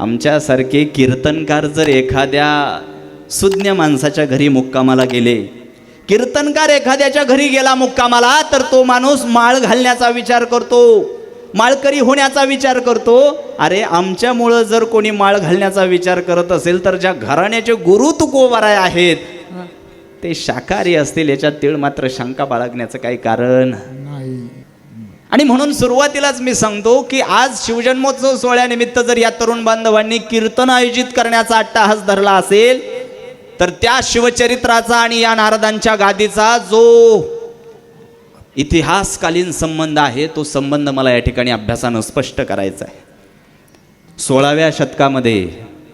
आमच्यासारखे कीर्तनकार जर एखाद्या सुज्ञ माणसाच्या घरी मुक्कामाला गेले कीर्तनकार एखाद्याच्या घरी गेला मुक्कामाला तर तो माणूस माळ घालण्याचा विचार करतो माळकरी होण्याचा विचार करतो. अरे आमच्यामुळं जर कोणी माळ घालण्याचा विचार करत असेल तर ज्या घराण्याचे गुरु तुकोबाराय आहेत ते शाकाहारी असतील याच्यात तीळ मात्र शंका बाळगण्याचं काही कारण. आणि म्हणून सुरुवातीलाच मी सांगतो की आज शिवजन्मोत्सव सोहळ्यानिमित्त जर या तरुण बांधवांनी कीर्तन आयोजित करण्याचा अट्टाहास धरला असेल तर त्या शिवचरित्राचा आणि या नारदांच्या गादीचा जो इतिहासकालीन संबंध आहे तो संबंध मला या ठिकाणी अभ्यासानं स्पष्ट करायचा आहे. सोळाव्या शतकामध्ये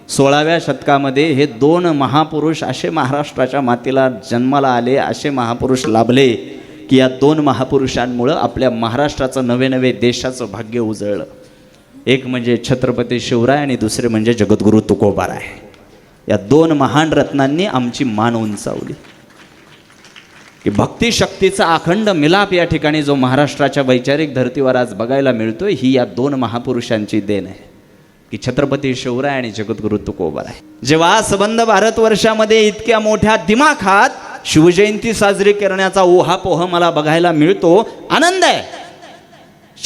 सोळाव्या शतकामध्ये हे दोन महापुरुष असे महाराष्ट्राच्या मातीला जन्माला आले असे महापुरुष लाभले की या दोन महापुरुषांमुळं आपल्या महाराष्ट्राचं नवे नवे देशाचं भाग्य उजळलं. एक म्हणजे छत्रपती शिवराय आणि दुसरे म्हणजे जगद्गुरू तुकोबाराय या दोन महान रत्नांनी आमची मान उंचावली. की भक्ती शक्तीचा अखंड मिलाप या ठिकाणी जो महाराष्ट्राच्या वैचारिक धर्तीवर आज बघायला मिळतोय ही या दोन महापुरुषांची देण आहे. की छत्रपती शिवराय आणि जगद्गुरु तुकोबार आहे. जेव्हा संबंध भारतवर्षामध्ये इतक्या मोठ्या दिमाखात शिवजयंती साजरी करण्याचा ओहापोह मला बघायला मिळतो. आनंद आहे.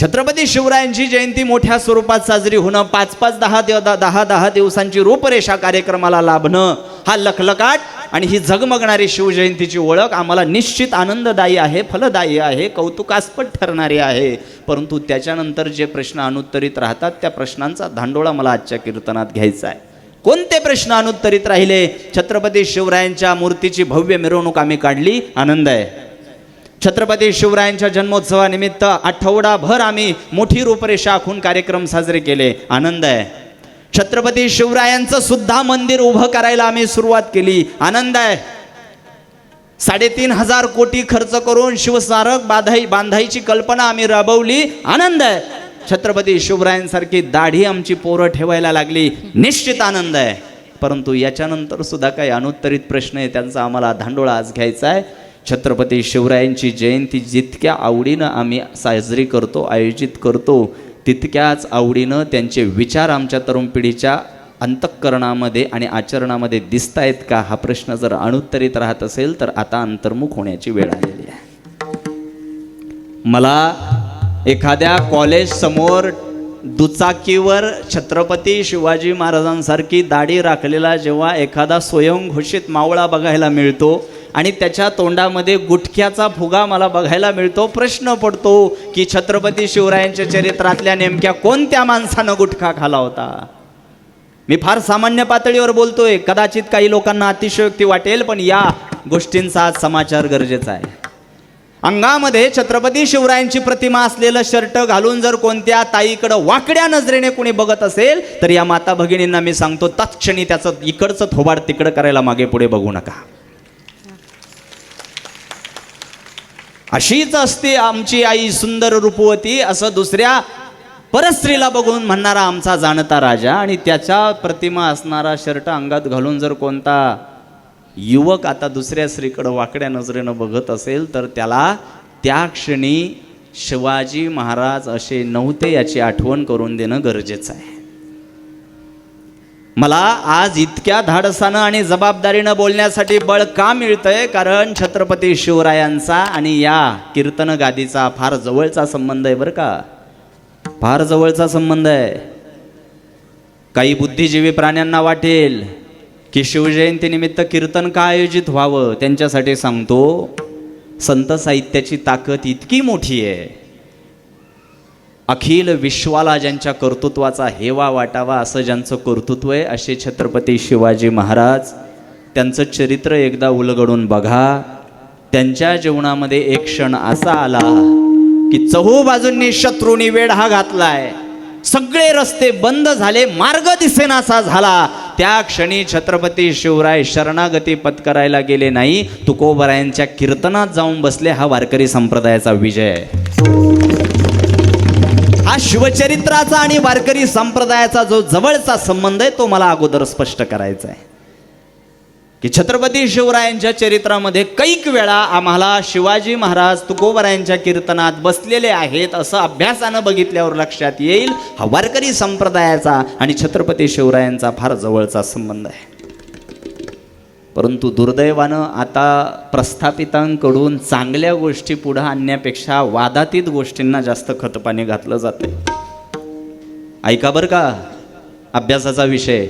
छत्रपती शिवरायांची जयंती मोठ्या स्वरूपात साजरी होणं पाच पाच दहा दिव दहा दहा दिवसांची रूपरेषा कार्यक्रमाला लाभणं हा लखलकाट आणि ही झगमगणारी शिवजयंतीची ओळख आम्हाला निश्चित आनंददायी आहे फलदायी आहे कौतुकास्पद ठरणारी आहे. परंतु त्याच्यानंतर जे प्रश्न अनुत्तरित राहतात त्या प्रश्नांचा धांडोळा मला आजच्या कीर्तनात घ्यायचा आहे. कोणते प्रश्न अनुत्तरित राहिले? छत्रपती शिवरायांच्या मूर्तीची भव्य मिरवणूक आम्ही काढली. आनंद आहे. छत्रपती शिवरायांच्या जन्मोत्सवानिमित्त आठवडाभर आम्ही मोठी रूपरेषा आखून कार्यक्रम साजरे केले. आनंद आहे. छत्रपती शिवरायांचं सुद्धा मंदिर उभं करायला आम्ही सुरुवात केली. आनंद आहे. साडेतीन हजार कोटी खर्च करून शिवस्मारक बांधाई बांधायची कल्पना आम्ही राबवली. आनंद आहे. छत्रपती शिवरायांसारखी दाढी आमची पोरं ठेवायला लागली. निश्चित आनंद आहे. परंतु याच्यानंतर सुद्धा काही अनुत्तरित प्रश्न आहे. त्यांचा आम्हाला धांडोळा आज घ्यायचा आहे. छत्रपती शिवरायांची जयंती जितक्या आवडीनं आम्ही साजरी करतो आयोजित करतो तितक्याच आवडीनं त्यांचे विचार आमच्या तरुण पिढीच्या अंतःकरणामध्ये आणि आचरणामध्ये दिसत आहेत का हा प्रश्न जर अनुत्तरित राहत असेल तर आता अंतर्मुख होण्याची वेळ आलेली आहे. मला एखाद्या कॉलेज समोर दुचाकीवर छत्रपती शिवाजी महाराजांसारखी दाढी राखलेला जेव्हा एखादा स्वयंघोषित मावळा बघायला मिळतो आणि त्याच्या तोंडामध्ये गुटख्याचा फुगा मला बघायला मिळतो प्रश्न पडतो की छत्रपती शिवरायांच्या चरित्रातल्या नेमक्या कोणत्या माणसानं गुटखा खाला होता? मी फार सामान्य पातळीवर बोलतोय कदाचित काही लोकांना अतिशयोक्ती वाटेल पण या गोष्टींचा आज समाचार गरजेचा आहे. अंगामध्ये छत्रपती शिवरायांची प्रतिमा असलेलं शर्ट घालून जर कोणत्या ताईकडं वाकड्या नजरेने कोणी बघत असेल तर या माता भगिनींना मी सांगतो तत्क्षणी त्याचं इकडचं थोबाड तिकडं करायला मागे पुढे बघू नका. अशीच असते आमची आई सुंदर रूपवती असं दुसऱ्या परस्त्रीला बघून म्हणणारा आमचा जाणता राजा आणि त्याच्या प्रतिमा असणारा शर्ट अंगात घालून जर कोणता युवक आता दुसऱ्या स्त्रीकडं वाकड्या नजरेनं बघत असेल तर त्याला त्या क्षणी शिवाजी महाराज असे नव्हते याची आठवण करून देणं गरजेचं आहे. मला आज इतक्या धाडसानं आणि जबाबदारीनं बोलण्यासाठी बळ का मिळतंय? कारण छत्रपती शिवरायांचा आणि या कीर्तन गादीचा फार जवळचा संबंध आहे बरं का? फार जवळचा संबंध आहे. काही बुद्धिजीवी प्राण्यांना वाटेल की शिवजयंतीनिमित्त कीर्तन का आयोजित व्हावं त्यांच्यासाठी सांगतो संत साहित्याची ताकद इतकी मोठी आहे. अखिल विश्वाला ज्यांच्या कर्तृत्वाचा हेवा वाटावा असं ज्यांचं कर्तृत्व आहे असे छत्रपती शिवाजी महाराज त्यांचं चरित्र एकदा उलगडून बघा. त्यांच्या जीवनामध्ये एक क्षण असा आला की चहू बाजूंनी शत्रूंनी वेढ हा घातलाय. सगळे रस्ते बंद झाले मार्ग दिसेनासा झाला. त्या क्षणी छत्रपती शिवराय शरणागती पत्करायला गेले नाही. तुकोबरायांच्या कीर्तनात जाऊन बसले हा वारकरी संप्रदायाचा विजय. हा शिवचरित्राचा आणि वारकरी संप्रदायाचा जो जवळचा संबंध आहे तो मला अगोदर स्पष्ट करायचा आहे. की छत्रपती शिवरायांच्या चरित्रामध्ये कैक वेळा आम्हाला शिवाजी महाराज तुकोबरायांच्या कीर्तनात बसलेले आहेत असं अभ्यासानं बघितल्यावर लक्षात येईल. हा वारकरी संप्रदायाचा आणि छत्रपती शिवरायांचा फार जवळचा संबंध आहे. परंतु दुर्दैवानं आता प्रस्थापितांकडून चांगल्या गोष्टी पुढं आणण्यापेक्षा वादातीत गोष्टींना जास्त खतपाणी घातलं जाते ऐका बरं का अभ्यासाचा विषय.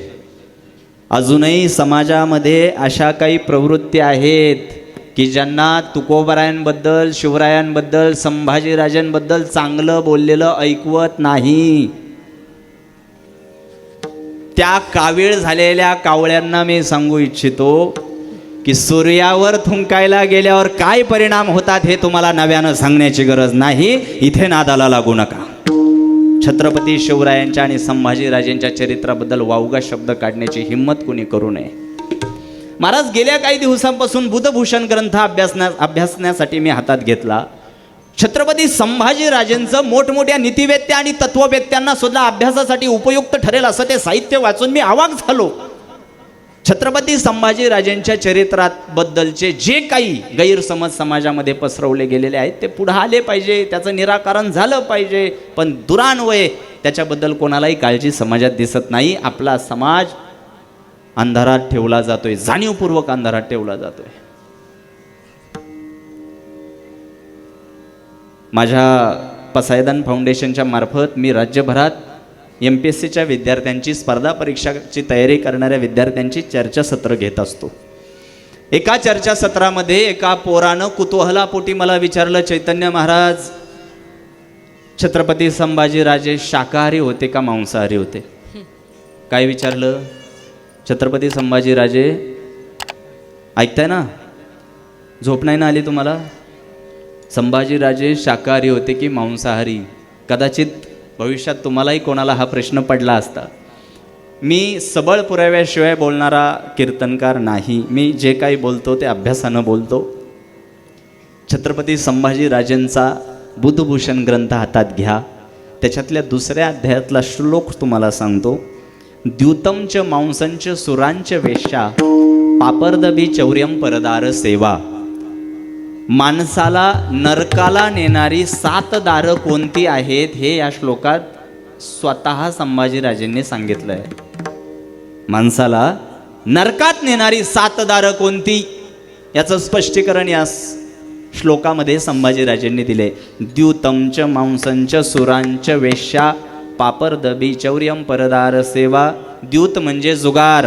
अजूनही समाजामध्ये अशा काही प्रवृत्ती आहेत की ज्यांना तुकोबरायांबद्दल शिवरायांबद्दल संभाजीराजांबद्दल चांगलं बोललेलं ऐकवत नाही. त्या कावीळ झालेल्या कावळ्यांना मी सांगू इच्छितो की सूर्यावर थुंकायला गेल्यावर काय परिणाम होतात हे तुम्हाला नव्यानं सांगण्याची गरज नाही. इथे नादाला लागू नका. छत्रपती शिवरायांच्या आणि संभाजीराजेंच्या चरित्राबद्दल वावगा शब्द काढण्याची हिंमत कुणी करू नये? महाराज गेल्या काही दिवसांपासून बुधभूषण ग्रंथ अभ्यासण्या अभ्यासण्यासाठी मी हातात घेतला. छत्रपती संभाजीराजेंचं मोठमोठ्या नीतिवेत्या आणि तत्ववेत्यांना सुद्धा अभ्यासासाठी उपयुक्त ठरेल असं ते साहित्य वाचून मी आवाक झालो. छत्रपती संभाजीराजेंच्या चरित्रात बद्दलचे जे काही गैरसमज समाजामध्ये पसरवले गेलेले आहेत ते पुढं आले पाहिजे त्याचं निराकरण झालं पाहिजे पण दुरान्वये त्याच्याबद्दल कोणालाही काळजी समाजात दिसत नाही. आपला समाज अंधारात ठेवला जातोय जाणीवपूर्वक अंधारात ठेवला जातोय. माझ्या पसायदान फाउंडेशनच्या मार्फत मी राज्यभरात एम पी एस सीच्या विद्यार्थ्यांची स्पर्धा परीक्षाची तयारी करणाऱ्या विद्यार्थ्यांची चर्चासत्र घेत असतो. एका चर्चासत्रामध्ये एका पोरानं कुतूहलापोटी मला विचारलं चैतन्य महाराज छत्रपती संभाजीराजे शाकाहारी होते का मांसाहारी होते? काय विचारलं? छत्रपती संभाजीराजे ऐकताय ना? झोप नाही ना आली तुम्हाला? संभाजीराजे शाकाहारी होते की मांसाहारी? कदाचित भविष्यात तुम्हालाही कोणाला हा प्रश्न पडला असता. मी सबळ पुराव्याशिवाय बोलणारा कीर्तनकार नाही. मी जे काही बोलतो ते अभ्यासानं बोलतो. छत्रपती संभाजीराजेंचा बुधभूषण ग्रंथ हातात घ्या. त्याच्यातल्या दुसऱ्या अध्यायातला श्लोक तुम्हाला सांगतो. द्युतंच मांसंच सुरांच वेश्या पापरदबी चौर्यम परदार सेवा. माणसाला नरकाला नेणारी सात दारं कोणती आहेत हे या श्लोकात स्वतः संभाजीराजेंनी सांगितलं आहे माणसाला नरकात नेणारी सात दारं कोणती? याचं स्पष्टीकरण या श्लोकामध्ये संभाजीराजेंनी दिले द्युतंच मांसंच सुरांच वेश्या पापर दबी चौर्यम परदार सेवा. द्यूत म्हणजे जुगार.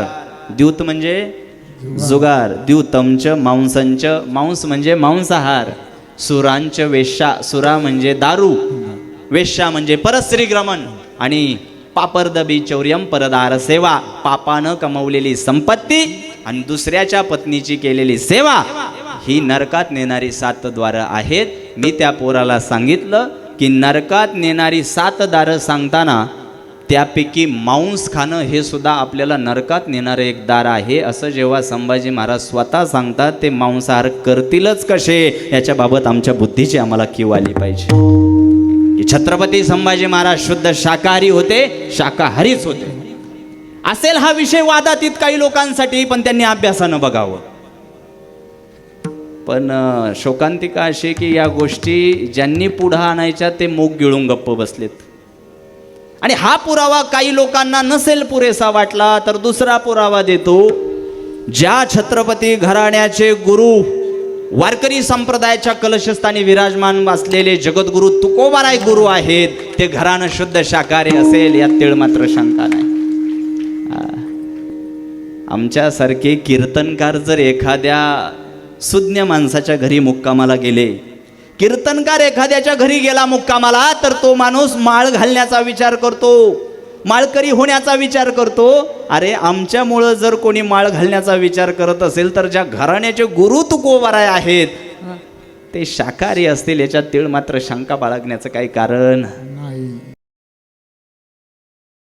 द्यूत म्हणजे जुगार द्यूतंच मांसंच मांस म्हणजे मांसाहार. सुरांच वेश्या सुरा म्हणजे दारू. वेश्या म्हणजे परस्त्रीग्रमण आणि पापरदबी चौर्यम परदार सेवा. पापानं कमवलेली संपत्ती आणि दुसऱ्याच्या पत्नीची केलेली सेवा. ही नरकात नेणारी सात द्वारं आहेत. मी त्या पोराला सांगितलं की नरकात नेणारी सात दारं सांगताना त्यापैकी मांस खाणं हे सुद्धा आपल्याला नरकात नेणारं एक दार आहे. असं जेव्हा संभाजी महाराज स्वतः सांगतात ते मांसाहार करतीलच कसे? याच्याबाबत आमच्या बुद्धीची आम्हाला किव आली पाहिजे. छत्रपती संभाजी महाराज शुद्ध शाकाहारी होते शाकाहारीच होते. असेल हा विषय वादातीत काही लोकांसाठी पण त्यांनी अभ्यासानं बघावं. पण शोकांतिका अशी की या गोष्टी ज्यांनी पुढं आणायच्या ते मूग गिळून गप्प बसलेत. आणि हा पुरावा काही लोकांना नसेल पुरेसा वाटला तर दुसरा पुरावा देतो. ज्या छत्रपती घराण्याचे गुरु वारकरी संप्रदायाच्या कलशस्थानी विराजमान असलेले जगद्गुरु तुकोबाराय गुरु आहेत ते घराणं शुद्ध शाकाहारी असेल यात तिळ मात्र शंका नाही. आमच्यासारखे कीर्तनकार जर एखाद्या सुज्ञ माणसाच्या घरी मुक्कामाला गेले कीर्तनकार एखाद्याच्या घरी गेला मुक्कामाला तर तो माणूस माळ घालण्याचा विचार करतो. माळकरी होण्याचा विचार करतो. अरे आमच्यामुळं जर कोणी माळ घालण्याचा विचार करत असेल तर ज्या घराण्याचे गुरु तुकोबाराय आहेत ते शाकाहारी असतील याच्यात तीळ मात्र शंका बाळगण्याचं काही कारण.